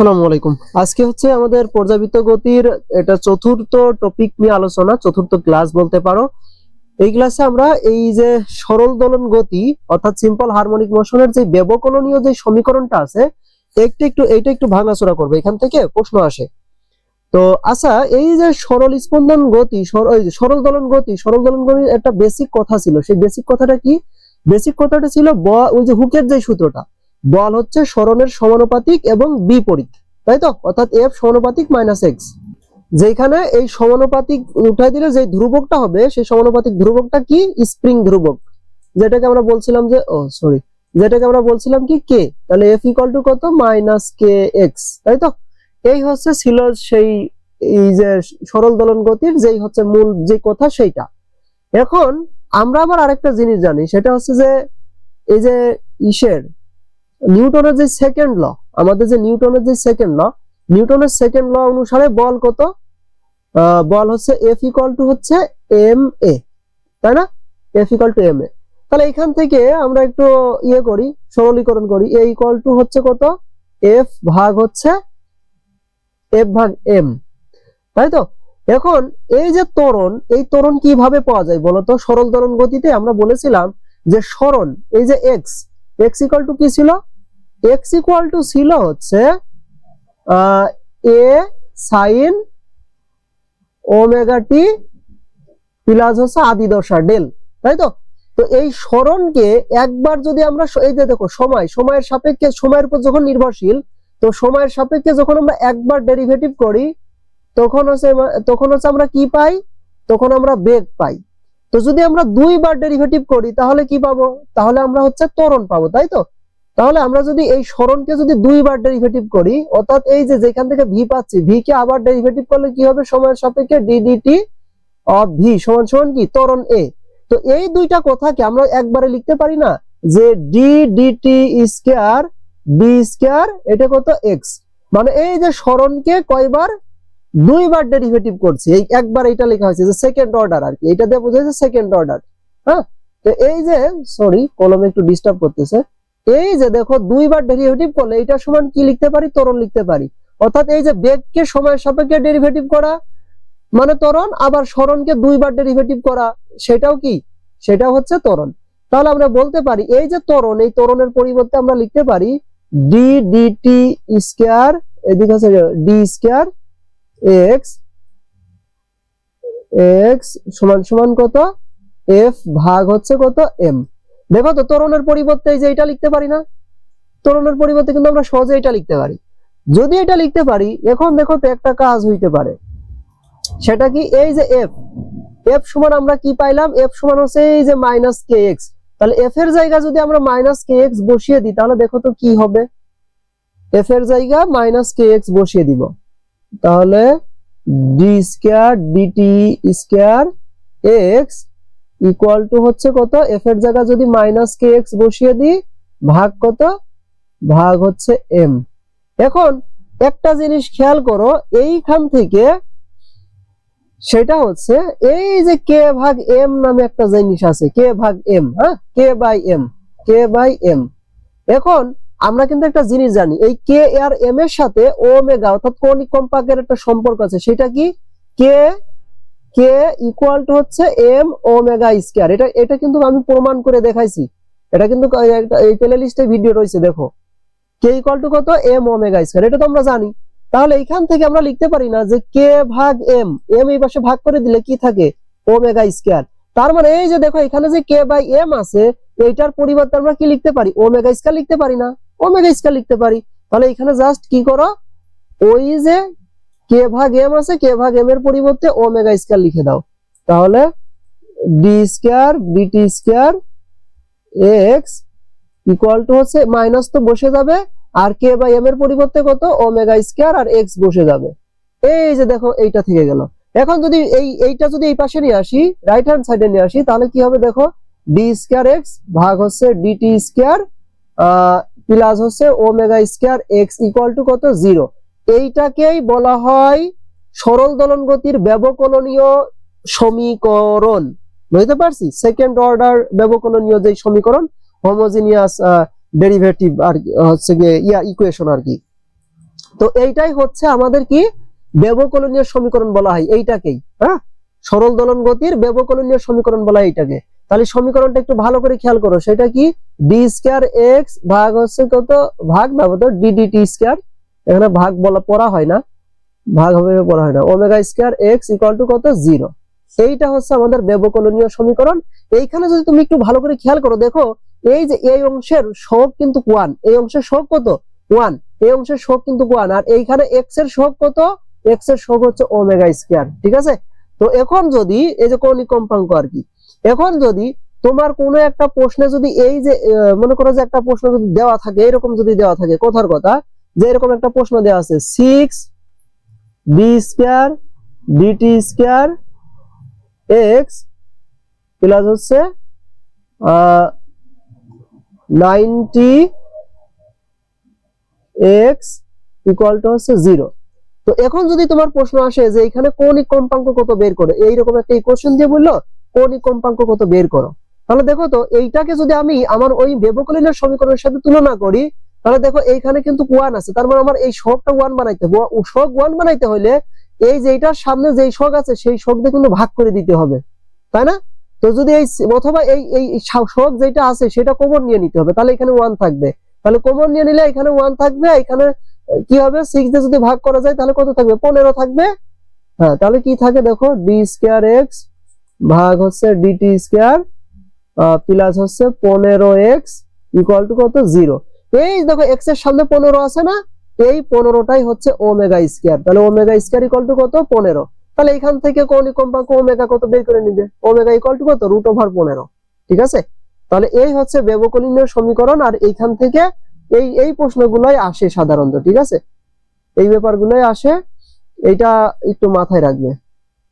আলাইকুম। আজকে হচ্ছে আমাদের পর্যাবৃত্ত গতির এটা চতুর্থ টপিক নিয়ে আলোচনা, চতুর্থ ক্লাস বলতে পারো। এই ক্লাসে আমরা এই যে সরল দোলন গতি, অর্থাৎ সিম্পল হারমোনিক মোশনের যে ব্যবকলনীয় যে সমীকরণটা আছে, একটু একটু, এইটা একটু ভাঙাচোরা করবে, এখান থেকে প্রশ্ন আসে। তো আচ্ছা এই যে সরল স্পন্দন গতি, সর- সরল দোলন গতি, সরল দোলন গতির একটা বেসিক কথা ছিল। সেই বেসিক কথাটা কি? বেসিক কথাটা ছিল ওই যে হুকের যে সূত্রটা। বল হচ্ছে সরণের সমানুপাতিক এবং বিপরীত, তাই তো? অর্থাৎ এফ সমানুপাতিক মাইনাস এক্স। যেখানে এই সমানুপাতিক উঠাই দিলে যে ধ্রুবকটা হবে, সেই সমানুপাতিক ধ্রুবকটা কি? স্প্রিং ধ্রুবক। যেটাকে আমরা বলছিলাম যে, ও সরি যেটাকে আমরা বলছিলাম কি? কে? তাহলে এফ ইকুয়াল টু কত? মাইনাস কে এক্স, তাই তো? এই হচ্ছে ছিল সেই, এই যে সরল দোলন গতির, যেই হচ্ছে মূল যে কথা সেইটা। এখন আমরা আবার আরেকটা জিনিস জানি, সেটা হচ্ছে যে, এই যে ইসের নিউটনের যে সেকেন্ড ল আমাদের যে নিউটনের যে সেকেন্ড ল নিউটনের সেকেন্ড ল অনুসারে বল কত? বল হচ্ছে এফ ইকুয়াল টু হচ্ছে এম এ তাই না? F equal to M A তাহলে এখান থেকে আমরা একটু ইয়ে করি, সরলীকরণ করি। এ ইকুয়াল টু হচ্ছে কত? এফ ভাগ হচ্ছে এফ ভাগ এম তাই তো? এখন এই যে ত্বরণ, এই ত্বরণ কীভাবে পাওয়া যায় বলতো? সরল ত্বরণ গতিতে আমরা বলেছিলাম যে সরণ, এই যে এক্স এক্স ইকুয়াল টু কি ছিল? এক্স ইকুয়াল টু ছিল হচ্ছে A sine omega t plus হচ্ছে আদি ডেল তাই তো? তো এই সরণকে একবার যদি আমরা এই যে দেখো সময়, সময়ের সাপেক্ষে, সময়ের উপর যখন নির্ভরশীল, তো সময়ের সাপেক্ষে যখন আমরা একবার ডেরিভেটিভ করি, তখন হচ্ছে তখন হচ্ছে আমরা কি পাই? তখন আমরা বেগ পাই। তো যদি আমরা দুইবার ডেরিভেটিভ করি, তাহলে কি পাবো? তাহলে আমরা হচ্ছে ত্বরণ পাবো, তাই তো? তাহলে আমরা যদি এই সরণকে যদি দুইবার ডেরিভেটিভ করি, অর্থাৎ এই যে যেখান থেকে ভি পাচ্ছি ভি কে আবার ডেরিভেটিভ করলে কি হবে? সময়ের সাপেক্ষে ডিডিটি অফ ভি সমান সমান কি? ত্বরণ এ তো এই দুইটা কথাকে আমরা একবারে লিখতে পারি না যে d dt square d square এটা কত? এক্স মানে এই যে সরণকে কয়বার দুইবার ডেরিভেটিভ করছি, এই একবার এটা লেখা হয়েছে যে সেকেন্ড অর্ডার আর কি এটা দিয়ে বোঝাচ্ছে সেকেন্ড অর্ডার হ্যাঁ? তো এই যে সরি কলমে একটু ডিস্টার্ব করতেছে, এই যে দেখো দুইবার ডেরিভেটিভ করলে এটা সমান কি লিখতে পারি? ত্বরণ লিখতে পারি। অর্থাৎ এই যে বেগকে সময়ের সাপেক্ষে ডেরিভেটিভ করা মানে ত্বরণ, আবার সরণকে দুইবার ডেরিভেটিভ করা, সেটাও কি? সেটাও হচ্ছে ত্বরণ। তাহলে আমরা বলতে পারি, এই যে ত্বরণ, এই ত্বরণের পরিবর্তে আমরা লিখতে পারি ডি ডিটি স্কয়ার এদিকে আছে ডি স্কয়ার এক্স এক্স সমান সমান কত? এফ ভাগ হচ্ছে কত? এম দেখো তো ত্বরণের পরিবর্তে যে এটা লিখতে পারি না? ত্বরণের পরিবর্তে কিন্তু আমরা সহজে এটা লিখতে পারি। যদি এটা লিখতে পারি, এখন দেখো তো একটা কাজ হইতে পারে। সেটা কি? এই যে এফ এফ সমান আমরা কি পাইলাম? এফ সমান হচ্ছে এই যে মাইনাস কে এক্স তাহলে এফ এর জায়গা যদি আমরা মাইনাস কে এক্স বসিয়ে দিই, তাহলে দেখো তো কি হবে? এফ এর জায়গা মাইনাস কে এক্স বসিয়ে দিব। তাহলে d square dt square x equal to হচ্ছে কত? এফ এর জায়গা যদি মাইনাস কে এক্স বসিয়ে দিই, ভাগ কত? ভাগ হচ্ছে এম এখন একটা জিনিস খেয়াল করো, এইখান থেকে সেটা হচ্ছে এই যে কে ভাগ এম নামে একটা জিনিস আছে কে ভাগ এম হ্যাঁ? K by M K by M এখন আমরা কিন্তু একটা জিনিস জানি, এই কে আর এম এর সাথে ওমেগা অর্থাৎ কৌণিক কম্পাঙ্কের একটা সম্পর্ক আছে, সেটা কি? কে কে ইকুয়াল টু হচ্ছে এম ওমেগা স্কয়ার এটা এটা কিন্তু আমি প্রমাণ করে দেখাইছি। এটা কিন্তু এই প্লে লিস্টে ভিডিও রয়েছে, দেখো। কে ইকুয়াল টু কত? এম ওমেগা স্কয়ার এটা তো আমরা জানি। তাহলে এইখান থেকে আমরা লিখতে পারি না যে কে ভাগ এম এম এই পাশে ভাগ করে দিলে কি থাকে? ওমেগা স্কয়ার তার মানে এই যে দেখো, এখানে যে কে বাই এম আছে, এইটার পরিবর্তে আমরা কি লিখতে পারি? ওমেগা স্কয়ার লিখতে পারি না। ওমেগা স্কয়ার লিখতে পারি। তাহলে এখানে জাস্ট কি করো? ওই যে কে ভাগ এম আছে কে ভাগ এম এর পরিবর্তে ওমেগা স্কয়ার লিখে দাও। তাহলে d square dt square x equal to হচ্ছে মাইনাস তো বসে যাবে, আর কে বাই এম এর পরিবর্তে কত? ওমেগা স্কয়ার আর এক্স বসে যাবে। এই যে দেখো, এইটা থেকে গেল। এখন যদি এই, এইটা যদি এই পাশে নিয়ে আসি রাইট হ্যান্ড সাইডে নিয়ে আসি, তাহলে কি হবে দেখো? ডি স্কয়ার এক্স ভাগ হচ্ছে ডিটি স্কয়ার প্লাস হচ্ছে omega square x equal to কত? জিরো। এইটাকেই বলা হয় সরল দলন গতির ব্যবকলনীয় সমীকরণ। বুঝতে পারছি? সেকেন্ড অর্ডার ব্যবকলনীয় যে সমীকরণ হোমোজিনিয়াস ডেরিভেটিভ আর হচ্ছে গিয়ে, ইয়া ইকুয়েশন আর কি। তো এইটাই হচ্ছে আমাদের কি ব্যবকলনীয় সমীকরণ বলা হয় এইটাকেই হ্যাঁ? সরল দলন গতির ব্যবকলনীয় সমীকরণ বলা হয় এইটাকে। তাহলে সমীকরণটা একটু ভালো করে খেয়াল করো। সেটা কি? ডি স্কয়ার এক্স ভাগ হচ্ছে কত? ভাগ বলতো ডি ডি টি স্কয়ার এখানে ভাগ বলা পড়া হয় না। ভাগ হবে পড়া হয় না। Omega square x equal to কত? জিরো এইটা হচ্ছে আমাদের ব্যবকলনীয় সমীকরণ। এইখানে যদি তুমি একটু ভালো করে খেয়াল করো, দেখো, এই যে এই অংশের শোক কিন্তু ওয়ান এই অংশের শোক কত? ওয়ান এই অংশের শোক কিন্তু ওয়ান আর এইখানে এক্সের শোক কত? এক্সের শোক হচ্ছে ওমেগা স্কয়ার ঠিক আছে? তো এখন যদি এই যে কৌণিক কম্পাঙ্ক আর কি এখন যদি তোমার কোনো একটা প্রশ্নে যদি এই যে মনে করো যে একটা প্রশ্ন যদি দেওয়া থাকে, এরকম যদি দেওয়া থাকে, কথার কথা, যে এরকম একটা প্রশ্ন দেওয়া আছে six d square dt square x plus হচ্ছে নাইনটি এক্স ইকুয়াল টু হচ্ছে জিরো তো এখন যদি তোমার প্রশ্ন আসে যে এখানে কোন কম্পাঙ্ক কত বের করে, এইরকম একটা ইকুয়েশন দিয়ে বলল কৌণিক কম্পাঙ্ক কত বের করো। তাহলে দেখো তো, এইটাকে যদি আমি আমার ওই ব্যবকলনের সমীকরণের সাথে তুলনা করি, তাহলে দেখো এইখানে কিন্তু ওয়ান আছে। তার মানে আমার এই শোকটা ওয়ান বানাইতে হবে। শোক ওয়ান বানাইতে হলে এই যে এটার সামনে যেই শোক আছে, সেই শোক দিয়ে কিন্তু ভাগ করে দিতে হবে। তাই না? তো যদি এই অথবা এই এই শোক যেটা আছে, সেটা কমন নিয়ে নিতে হবে। তাহলে এখানে ওয়ান থাকবে। তাহলে কমন নিয়ে নিলে এখানে ওয়ান থাকবে। এখানে কি হবে? সিক্স দিয়ে যদি ভাগ করা যায়, তাহলে কত থাকবে? পনেরো থাকবে। হ্যাঁ তাহলে কি থাকে দেখো? ডি স্কোয়ার এক্স ভাগ হচ্ছে ডিটি স্কোয়ার প্লাস হচ্ছে পনেরো এক্স ইকুয়াল টু কত? জিরো এই দেখো এক্সের সামনে পনেরো আছে না? এই পনেরোটাই হচ্ছে ওমেগা স্কোয়ার তাহলে ওমেগা স্কোয়ার ইকুয়াল টু কত? পনেরো। তাহলে এখান থেকে কৌণিক কম্পাঙ্ক ওমেগা কত বের করে নিবে? ওমেগা ইকুয়াল টু কত? রুট ওভার পনেরো। ঠিক আছে? তাহলে এই হচ্ছে ব্যবকলনীয় সমীকরণ, আর এইখান থেকে এই এই প্রশ্নগুলোই আসে সাধারণত, ঠিক আছে? এই ব্যাপারগুলোই আসে। এইটা একটু মাথায় রাখবে।